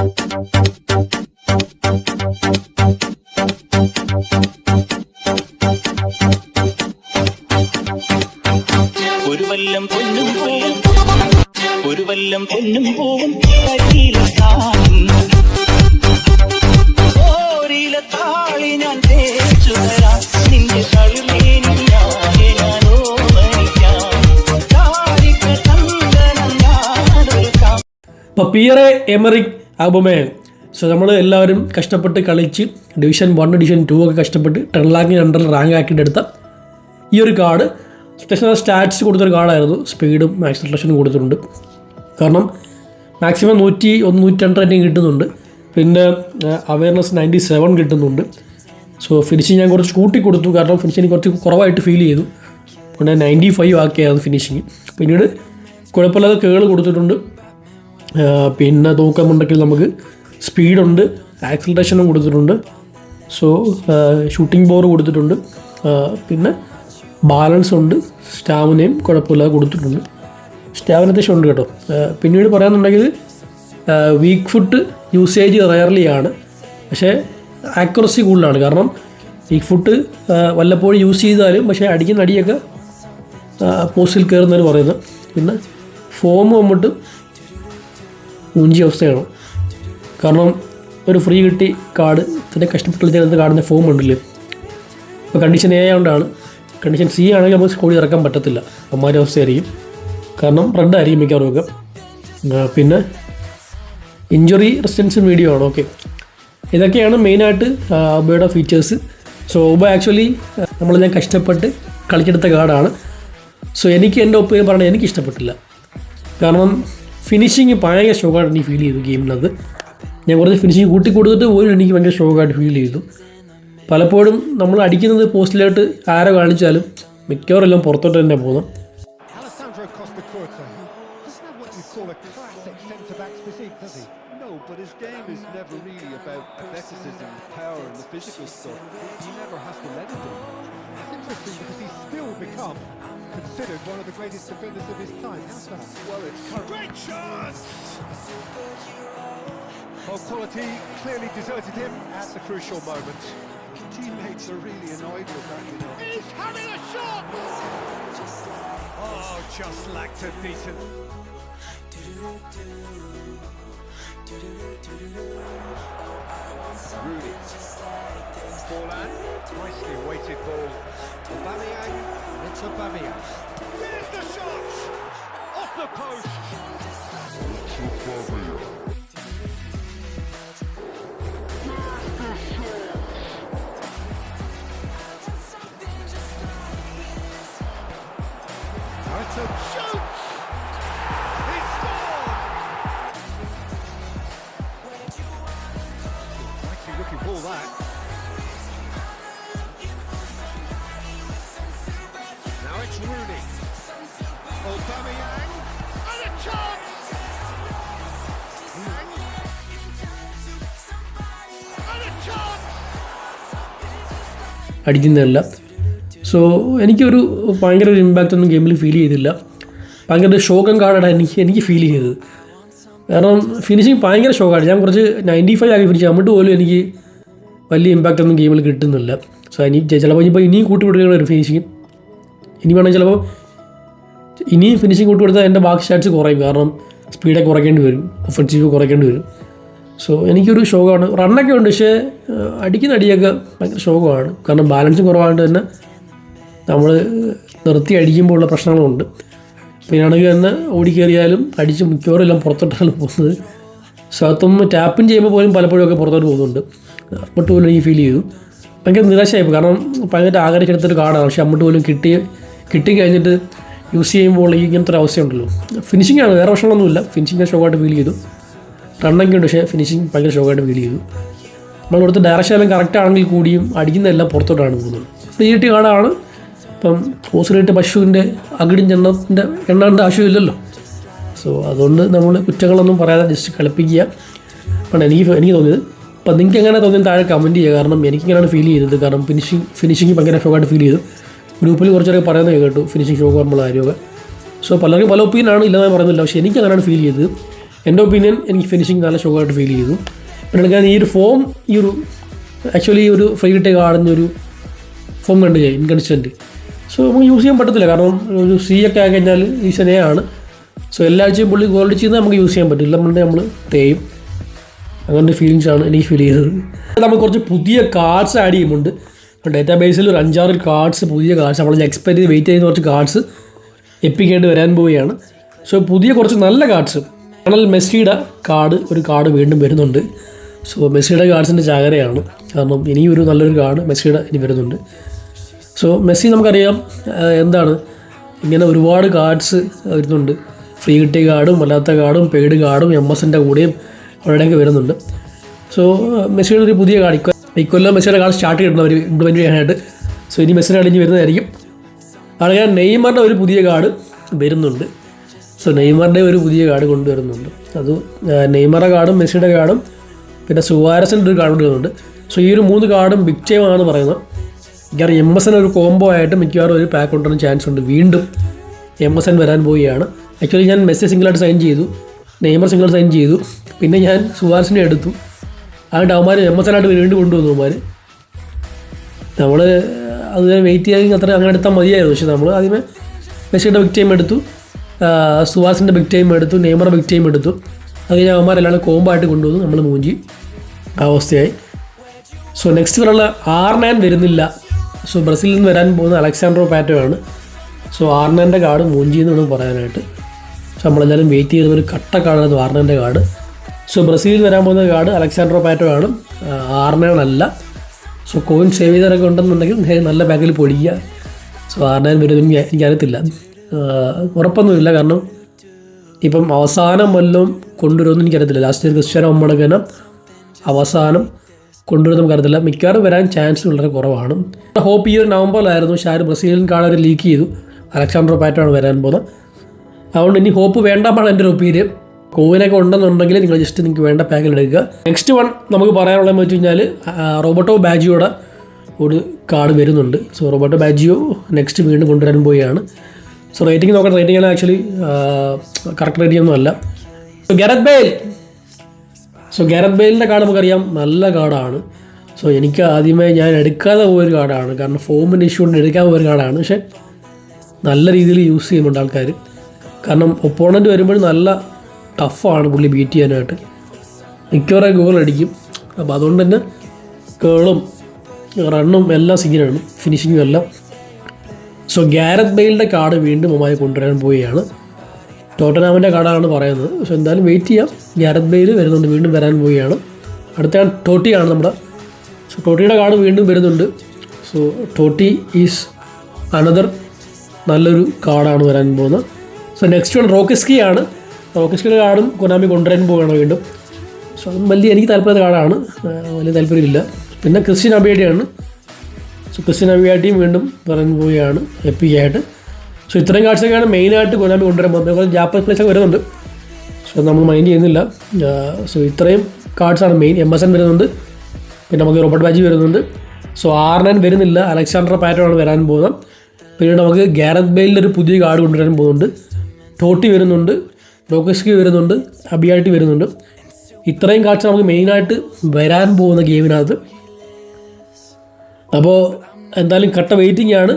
ഒരു വല്ലം പൊന്നും പൂവും. ഒരു വല്ലം പൊന്നും പൂവും. കരിയിലെത്താൻ ഓരില താളി ഞാൻ തേച്ചു തരാം. നിന്റെ ഞാനൊരുക്കാം ഇപ്പോൾ പിയറെ എമറിക് ആബുമേ സോ നമ്മൾ എല്ലാവരും കഷ്ടപ്പെട്ട് കളിച്ച് ഡിവിഷൻ വൺ ഡിവിഷൻ ടു ഒക്കെ കഷ്ടപ്പെട്ട് ടെൻ ലാക്കിന് അണ്ടറിൽ റാങ്ക് ആക്കിയിട്ട് എടുത്ത ഈ ഒരു കാർഡ് അത്യാവശ്യം സ്റ്റാറ്റ്സ് കൊടുത്തൊരു കാർഡായിരുന്നു. സ്പീഡും ആക്സലറേഷനും കൊടുത്തിട്ടുണ്ട്. കാരണം മാക്സിമം നൂറ്റി ഒന്ന് നൂറ്റി രണ്ട് റേറ്റിംഗ് കിട്ടുന്നുണ്ട്. പിന്നെ അവയർനെസ് നയന്റി സെവൻ കിട്ടുന്നുണ്ട്. സോ ഫിനിഷിങ് ഞാൻ കുറച്ച് കൂട്ടി കൊടുത്തു. കാരണം ഫിനിഷിങ് കുറച്ച് കുറവായിട്ട് ഫീൽ ചെയ്തു. പിന്നെ നയന്റി ഫൈവ് ആക്കിയായിരുന്നു ഫിനിഷിങ് പിന്നീട് കുഴപ്പമില്ലാതെ കേൾ കൊടുത്തിട്ടുണ്ട്. പിന്നെ നോക്കാമുണ്ടെങ്കിൽ നമുക്ക് സ്പീഡുണ്ട് ആക്സിലറേഷനും കൊടുത്തിട്ടുണ്ട്. സോ ഷൂട്ടിംഗ് ബോർ കൊടുത്തിട്ടുണ്ട്. പിന്നെ ബാലൻസ് ഉണ്ട് സ്റ്റാമിനയും കുഴപ്പമില്ലാതെ കൊടുത്തിട്ടുണ്ട്. സ്റ്റാമിന അത്യാവശ്യം ഉണ്ട് കേട്ടോ. പിന്നീട് പറയാമെന്നുണ്ടെങ്കിൽ വീക്ക് ഫുട്ട് യൂസേജ് റയർലി ആണ്. പക്ഷേ ആക്യുറസി കൂടുതലാണ്. കാരണം വീക്ക് ഫുട്ട് വല്ലപ്പോഴും യൂസ് ചെയ്താലും പക്ഷേ അടിക്കുന്ന അടിയൊക്കെ പോസ്റ്റിൽ കയറുന്നതിന് പറയുന്നത്. പിന്നെ ഫോം വന്നിട്ട് മൂഞ്ചിയ അവസ്ഥയാണ്? കാരണം ഒരു ഫ്രീ കിട്ടി കാർഡ് ഇത്ര കഷ്ടപ്പെട്ട് കളിച്ചെടുത്ത് കാർഡിന്റെ ഫോം ഉണ്ടല്ലോ? ഇപ്പോൾ കണ്ടീഷൻ എ ആയതുകൊണ്ടാണ് കണ്ടീഷൻ സി ആണെങ്കിൽ നമുക്ക് സ്കൂളിൽ ഇറക്കാൻ പറ്റത്തില്ല. അമ്മാരി അവസ്ഥയായിരിക്കും. കാരണം റെഡ് ആയിരിക്കും മിക്കവാറും ഒക്കെ പിന്നെ ഇഞ്ചുറി റെസിസ്റ്റൻസ് വീഡിയോ ആണ്. ഓക്കെ ഇതൊക്കെയാണ് മെയിനായിട്ട് ഒബയുടെ ഫീച്ചേഴ്സ് സോ ഒബ ആക്ച്വലി നമ്മൾ ഞാൻ കഷ്ടപ്പെട്ട് കളിച്ചെടുത്ത കാർഡാണ് സോ എനിക്ക് എന്റെ ഒപ്പീനിയൻ പറഞ്ഞാൽ എനിക്ക് ഇഷ്ടപ്പെട്ടില്ല കാരണം ഫിനിഷിങ് പഴയ ഷോക്കായിട്ട് എനിക്ക് ഫീൽ ചെയ്തു ഗെയിമിനത് ഞാൻ കുറച്ച് ഫിനിഷിങ് കൂട്ടി കൊടുത്തിട്ട് പോലും എനിക്ക് ഭയങ്കര ഷോക്കായിട്ട് ഫീൽ ചെയ്തു. പലപ്പോഴും നമ്മൾ അടിക്കുന്നത് പോസ്റ്റിലായിട്ട് ആരോ കാണിച്ചാലും മിക്കവരെല്ലാം പുറത്തോട്ട് തന്നെ പോകുന്നു. Considered one of the greatest defenders of his time. How's that? Well, it's current. Great shot! Well, quality clearly deserted him at the crucial moment. Teammates are really annoyed with that, you know. He's having a shot! Oh, just lacked a decent. Rooney. Forlan, nicely weighted ball. Aubameyang, it's Aubameyang. Here's the shot! Off the post! It's Aubameyang. Now it's a shot! Rooney. Aubameyang. And a chance! Yang. And a chance! അടിക്കുന്നതല്ല so എനിക്കൊരു ഭയങ്കര ഒരു impact ഒന്നും ഗെയിമിൽ feel ചെയ്തില്ല ഭയങ്കര ഷോക്കം കാർഡാണ് എനിക്ക് എനിക്ക് ഫീൽ ചെയ്തത് കാരണം ഫിനിഷിങ് ഭയങ്കര ഷോക്കാണ് ഞാൻ കുറച്ച് നയന്റി ഫൈവ് ആക്കി ഫിനിഷ് എന്നിട്ട് പോലും എനിക്ക് വലിയ ഇമ്പാക്റ്റ് ഒന്നും ഗെയിമിൽ കിട്ടുന്നില്ല സോ ഇനി ചിലപ്പോൾ ഇനിയിപ്പോൾ ഇനിയും കൂട്ടി കൊടുക്കേണ്ട ഒരു ഫിനിഷിങ് ഇനി വേണമെങ്കിൽ ചിലപ്പോൾ ഇനിയും ഫിനിഷിംഗ് കൂട്ടി കൊടുത്താൽ എന്റെ ബാക്കി സ്റ്റാറ്റ്സ് കുറയും. കാരണം സ്പീഡൊക്കെ കുറയ്ക്കേണ്ടി വരും. ഒഫൻസീവ് കുറയ്ക്കേണ്ടി വരും. സോ എനിക്കൊരു ഷോക്കാണ് റണ്ണൊക്കെ ഉണ്ട്. പക്ഷേ അടിക്കുന്ന അടിയൊക്കെ ഭയങ്കര ഷോക്കാണ് കാരണം ബാലൻസും കുറവായതുകൊണ്ട് തന്നെ നമ്മൾ നിർത്തി അടിക്കുമ്പോൾ ഉള്ള പ്രശ്നങ്ങളുണ്ട് പിന്നാണെങ്കിൽ തന്നെ ഓടിക്കേറിയാലും അടിച്ച് മിക്കവാറും എല്ലാം പുറത്തോട്ടാണ് പോകുന്നത്. സോ അതൊന്നും ടാപ്പിൻ ചെയ്യുമ്പോൾ പോലും പലപ്പോഴും ഒക്കെ പുറത്തോട്ട് പോകുന്നുണ്ട്. അങ്ങോട്ട് പോലും എനിക്ക് ഫീൽ ചെയ്തു. ഭയങ്കര നിരാശയായിപ്പോൾ കാരണം ഭയങ്കര ആഗ്രഹിച്ചെടുത്തൊരു കാർഡാണ് പക്ഷേ അങ്ങോട്ട് പോലും കിട്ടി കിട്ടി കഴിഞ്ഞിട്ട് യൂസ് ചെയ്യുമ്പോൾ ഈ ഇങ്ങനത്തെ ഒരു അവസ്ഥയുണ്ടല്ലോ. ഫിനിഷിംഗ് ആണ് വേറെ പ്രശ്നങ്ങളൊന്നുമില്ല. ഫിനിഷിംഗ് ഷോക്കായിട്ട് ഫീൽ ചെയ്തു. റണ്ണൊക്കെ ഉണ്ട് പക്ഷേ ഫിനിഷിംഗ് ഭയങ്കര ഷോക്കായിട്ട് ഫീൽ ചെയ്തു. നമ്മൾ കൊടുത്ത ഡയറക്ഷൻ എല്ലാം കറക്റ്റ് ആണെങ്കിൽ കൂടിയും അടിക്കുന്നതെല്ലാം പുറത്തോട്ടാണ് പോകുന്നത്. ഫ്രീ ടി കാർഡാണ് ഇപ്പം ഹോസിലിട്ട് പശുവിന്റെ അകിടും എണ്ണത്തിന്റെ എണ്ണേണ്ട ആവശ്യമില്ലല്ലോ. സോ അതുകൊണ്ട് നമ്മൾ കുറ്റങ്ങളൊന്നും പറയാതെ ജസ്റ്റ് കളിപ്പിക്കുക. ആണ് എനിക്ക് എനിക്ക് തോന്നിയത്. അപ്പം നിങ്ങൾക്ക് എങ്ങനെ തോന്നിയത് താഴെ കമന്റ് ചെയ്യുക. കാരണം എനിക്കിങ്ങനെയാണ് ഫീൽ ചെയ്തത്. കാരണം ഫിനിഷിങ് ഫിനിഷിങ് ഭയങ്കര ഷോക്കായിട്ട് ഫീൽ ചെയ്തു. ഗ്രൂപ്പിൽ കുറച്ചൊക്കെ പറയുന്നത് കേട്ടു ഫിനിഷിംഗ് ഷോ നമ്മൾ കാര്യമൊക്കെ. സോ പലർക്കും പല ഒപ്പീനിയൻ ഒപ്പീനിയനാണ് ഇല്ലെന്ന് പറയുന്നില്ല. പക്ഷേ എനിക്ക് അങ്ങനെയാണ് ഫീൽ ചെയ്തത്. എന്റെ ഒപ്പീനിയൻ എനിക്ക് ഫിനിഷിംഗ് നല്ല ഷോക്കായിട്ട് ഫീൽ ചെയ്തു. പിന്നെ ഞാൻ ഈ ഒരു ഫോം ഈ ഒരു ആക്ച്വലി ഒരു ഫ്രീ കിട്ടിയ കാർഡിന് ഒരു ഫോം കണ്ടു ഞാൻ ഇൻകൺസ്റ്റന്റ് സോ നമുക്ക് യൂസ് ചെയ്യാൻ പറ്റത്തില്ല. കാരണം ഒരു സി ഒക്കെ ആയി കഴിഞ്ഞാൽ ഈ ശനിയാണ് സോ എല്ലാ ആഴ്ചയും പുള്ളി ഗോൾഡ് ചെയ്യുന്നത് നമുക്ക് യൂസ് ചെയ്യാൻ പറ്റില്ല. നമ്മുടെ നമ്മൾ തേയും. അങ്ങനത്തെ ഫീലിങ്സ് ആണ് എനിക്ക് ഫീൽ ചെയ്തത്. നമ്മൾ കുറച്ച് പുതിയ കാർഡ്സ് ആഡ് ചെയ്യുന്നുണ്ട്. ഡേറ്റാ ബേസിൽ ഒരു അഞ്ചാറ് കാർഡ്സ് പുതിയ കാർഡ്സ് നമ്മൾ എക്സ്പെക്ട് ചെയ്ത് വെയിറ്റ് ചെയ്യുന്ന കുറച്ച് കാർഡ്സ് എപ്പിക്കായിട്ട് വരാൻ പോവുകയാണ്. സോ പുതിയ കുറച്ച് നല്ല കാർഡ്സ് കണൽ മെസ്സിയുടെ കാർഡ് ഒരു കാർഡ് വീണ്ടും വരുന്നുണ്ട്. സോ മെസ്സിയുടെ കാർഡ്സിന്റെ ചാകരയാണ്. കാരണം ഇനിയൊരു നല്ലൊരു കാർഡ് മെസ്സിയുടെ ഇനി വരുന്നുണ്ട്. സോ മെസ്സി നമുക്കറിയാം എന്താണ്? ഇങ്ങനെ ഒരുപാട് കാർഡ്സ് വരുന്നുണ്ട്. ഫ്രീ കിട്ടിയ കാർഡും അല്ലാത്ത കാർഡും പെയ്ഡ് കാർഡും എം എസിന്റെ കൂടെയും അവിടെയൊക്കെ വരുന്നുണ്ട്. സോ മെസ്സിയുടെ ഒരു പുതിയ കാർഡ് ഇക്കൊല്ലം മെസ്സിയുടെ കാൾ സ്റ്റാർട്ട് ചെയ്തിട്ടുണ്ട് അവർ ഇംപ്ലിമെന്റ് ചെയ്യാനായിട്ട്. സോ ഇനി മെസ്സിയുടെ അടിഞ്ഞ് വരുന്നതായിരിക്കും. അവിടെ നെയ്മറിന്റെ ഒരു പുതിയ കാർഡ് വരുന്നുണ്ട്. സോ നെയ്മറിന്റെ ഒരു പുതിയ കാർഡ് കൊണ്ടുവരുന്നുണ്ട്. അത് നെയ്മറുടെ കാർഡും മെസ്സിയുടെ കാർഡും പിന്നെ സുവാരസിന്റെ ഒരു കാർഡ് വരുന്നുണ്ട് സോ ഈ ഒരു മൂന്ന് കാർഡും ബിഗ് ടൈം ആണെന്ന് പറയുന്നത് മിക്കവാറും എം എസ് എൻ ഒരു കോംബോ ആയിട്ട് മിക്കവാറും ഒരു പാക്ക് കൊണ്ടുവരാൻ ചാൻസ് ഉണ്ട്. വീണ്ടും എം എസ് എൻ വരാൻ പോവുകയാണ്. ആക്ച്വലി ഞാൻ മെസ്സി സിംഗിളായിട്ട് സൈൻ ചെയ്തു. നെയ്മർ സിംഗിൾ സൈൻ ചെയ്തു. പിന്നെ ഞാൻ സുവാരസിനെ എടുത്തു. അതുകൊണ്ട് അവന്മാർ എം എസ് എൻ വീണ്ടും കൊണ്ടുവന്നു അവന്മാർ നമ്മൾ അത് വെയിറ്റ് ചെയ്യാൻ അത്ര അങ്ങനെ എടുത്താൽ മതിയായിരുന്നു. പക്ഷെ നമ്മൾ ആദ്യമേ മെസ്സിയുടെ ബിഗ് ടൈം എടുത്തു. സുഹാസിന്റെ ബിഗ് ടൈം എടുത്തു. നെയ്മർ ബിഗ് ടൈം എടുത്തു. അത് കഴിഞ്ഞ് അവന്മാരെല്ലാം കോമ്പായിട്ട് കൊണ്ടുവന്നു. നമ്മൾ മൂഞ്ചി. അവസ്ഥയായി. സോ നെക്സ്റ്റ് വരെയുള്ള ആർ നയൻ വരുന്നില്ല. സോ ബ്രസീലിൽ നിന്ന് വരാൻ പോകുന്ന അലക്സാൻഡ്രോ പാറ്റോ ആണ് സോ ആർ നയന്റെ കാർഡ് മൂഞ്ചി എന്ന് പറയാനായിട്ട്. സോ നമ്മളെല്ലാവരും വെയിറ്റ് ചെയ്യുന്ന ഒരു കട്ട ആർ നയന്റെ കാർഡ്. സോ ബ്രസീലിൽ വരാൻ പോകുന്ന കാർഡ് അലക്സാൻഡ്രോ പാറ്റോ ആണ് ആർ നയൻ അല്ല സോ കോയിൻ സേവ് ചെയ്തവരൊക്കെ ഉണ്ടെന്നുണ്ടെങ്കിൽ നല്ല ബാങ്കിൽ പൊടിക്കുക സോ ആർണയൻ വരും എനിക്ക് എനിക്കറിയത്തില്ല. ഉറപ്പൊന്നുമില്ല. കാരണം ഇപ്പം അവസാനം വല്ലതും കൊണ്ടുവരുമെന്ന് എനിക്കറിയത്തില്ല. ലാസ്റ്റ് ക്രിസ്ത്യാനോ അമ്മടക്കന അവസാനം കൊണ്ടുവരുന്ന നമുക്കറിയത്തില്ല. മിക്കവാറും വരാൻ ചാൻസ് വളരെ കുറവാണ്. ഹോപ്പ് ഈ ഒരു നവംബറിലായിരുന്നു ഷാര് ബ്രസീലിയൻ കാർഡ് ലീക്ക് ചെയ്തു. അലക്സാണ്ടർ പാറ്റാണ് വരാൻ പോകുന്നത്. അതുകൊണ്ട് ഇനി ഹോപ്പ് വേണ്ടാമാണ് എന്റെ ഒരു ഒപ്പീനിയൻ കോവിനൊക്കെ ഉണ്ടെന്നുണ്ടെങ്കിൽ നിങ്ങൾ ജസ്റ്റ് നിങ്ങൾക്ക് വേണ്ട പാക്കിൽ എടുക്കുക. നെക്സ്റ്റ് വൺ നമുക്ക് പറയാനുള്ളതെന്ന് വെച്ച് കഴിഞ്ഞാൽ റോബോട്ടോ ബാജിയോടെ ഒരു കാർഡ് വരുന്നുണ്ട്. സോ റോബോട്ടോ ബാജിയോ നെക്സ്റ്റ് വീണ്ടും കൊണ്ടുവരാൻ പോവുകയാണ്. സോ റേറ്റിംഗ് നോക്കാൻ റേറ്റിംഗ് ആണ് ആക്ച്വലി കറക്റ്റ് റേറ്റിംഗ് ഒന്നും അല്ല. So Gareth Bale so Gareth ബെയിലിന്റെ card നമുക്കറിയാം. നല്ല കാർഡാണ് സോ എനിക്ക് ആദ്യമേ ഞാൻ എടുക്കാതെ പോയൊരു കാർഡാണ് കാരണം ഫോമിന്റെ ഇഷ്യൂ കൊണ്ട് എടുക്കാൻ പോയൊരു കാർഡാണ് പക്ഷേ നല്ല രീതിയിൽ യൂസ് ചെയ്യുന്നുണ്ട് ആൾക്കാർ കാരണം ഒപ്പോണന്റ് വരുമ്പോൾ നല്ല ടഫാണ് പുള്ളി ബീറ്റ് ചെയ്യാനായിട്ട്. മിക്കവാറും ഗോൾ അടിക്കും. അപ്പോൾ അതുകൊണ്ട് തന്നെ കേളും റണ്ണും എല്ലാം സീനാണ് ഫിനിഷിങ്ങും എല്ലാം. സോ ഗാരത് ബെയിലിന്റെ കാർഡ് വീണ്ടും അമ്മായി കൊണ്ടുവരാൻ പോവുകയാണ്. ടോട്ടനാമിന്റെ കാർഡാണ് പറയുന്നത്. സോ എന്തായാലും വെയിറ്റ് ചെയ്യാം. ഗാരത് ബെയിൽ വരുന്നുണ്ട് വീണ്ടും വരാൻ പോവുകയാണ്. അടുത്ത ടോട്ടിയാണ് നമ്മുടെ. സോ ടോട്ടിയുടെ കാർഡ് വീണ്ടും വരുന്നുണ്ട്. സോ ടോട്ടി ഈസ് അനദർ നല്ലൊരു കാർഡാണ് വരാൻ പോകുന്നത്. സോ നെക്സ്റ്റ് വൺ റോക്കിസ്കി ആണ്. റോക്കിസ്കിയുടെ കാർഡും കൊനാമി കൊണ്ടുവരാൻ പോവുകയാണ് വീണ്ടും. സോ അതും വലിയ എനിക്ക് താല്പര്യമുള്ള കാർഡാണ് വലിയ താല്പര്യമില്ല. പിന്നെ ക്രിസ്ത്യൻ അബിയാട്ടിയാണ് സോ ക്രിസ്ത്യൻ അബിയാട്ടിയും വീണ്ടും പറഞ്ഞു പോവുകയാണ്. എപ്പിക്കായിട്ട് സോ ഇത്രയും കാഴ്ചയൊക്കെയാണ് മെയിനായിട്ട് കൊനാമി കൊണ്ടുവരാൻ പോകുന്നത്. ജാപ്പനീസ് പ്ലേസ് ഒക്കെ വരുന്നുണ്ട്. സോ നമ്മൾ മൈൻഡ് ചെയ്യുന്നില്ല. സോ ഇത്രയും കാർഡ്സാണ് മെയിൻ എം എസ് എൻ വരുന്നുണ്ട്. പിന്നെ നമുക്ക് റോബർട്ട് ബാജി വരുന്നുണ്ട്. സോ ആർ നയൻ വരുന്നില്ല. അലക്സാണ്ടർ പാറ്റോ ആണ് വരാൻ പോകുന്നത്. പിന്നീട് നമുക്ക് ഗാരത് ബെയിലിന്റെ ഒരു പുതിയ കാർഡ് കൊണ്ടുവരാൻ പോകുന്നുണ്ട്. ടോട്ടി വരുന്നുണ്ട്. ഡോക്കസ്കി വരുന്നുണ്ട് അബിയായിട്ട് വരുന്നുണ്ട്. ഇത്രയും കാഴ്ച നമുക്ക് മെയിനായിട്ട് വരാൻ പോകുന്ന ഗെയിമിനകത്ത് അപ്പോൾ എന്തായാലും കട്ട വെയിറ്റിംഗ് ആണ്.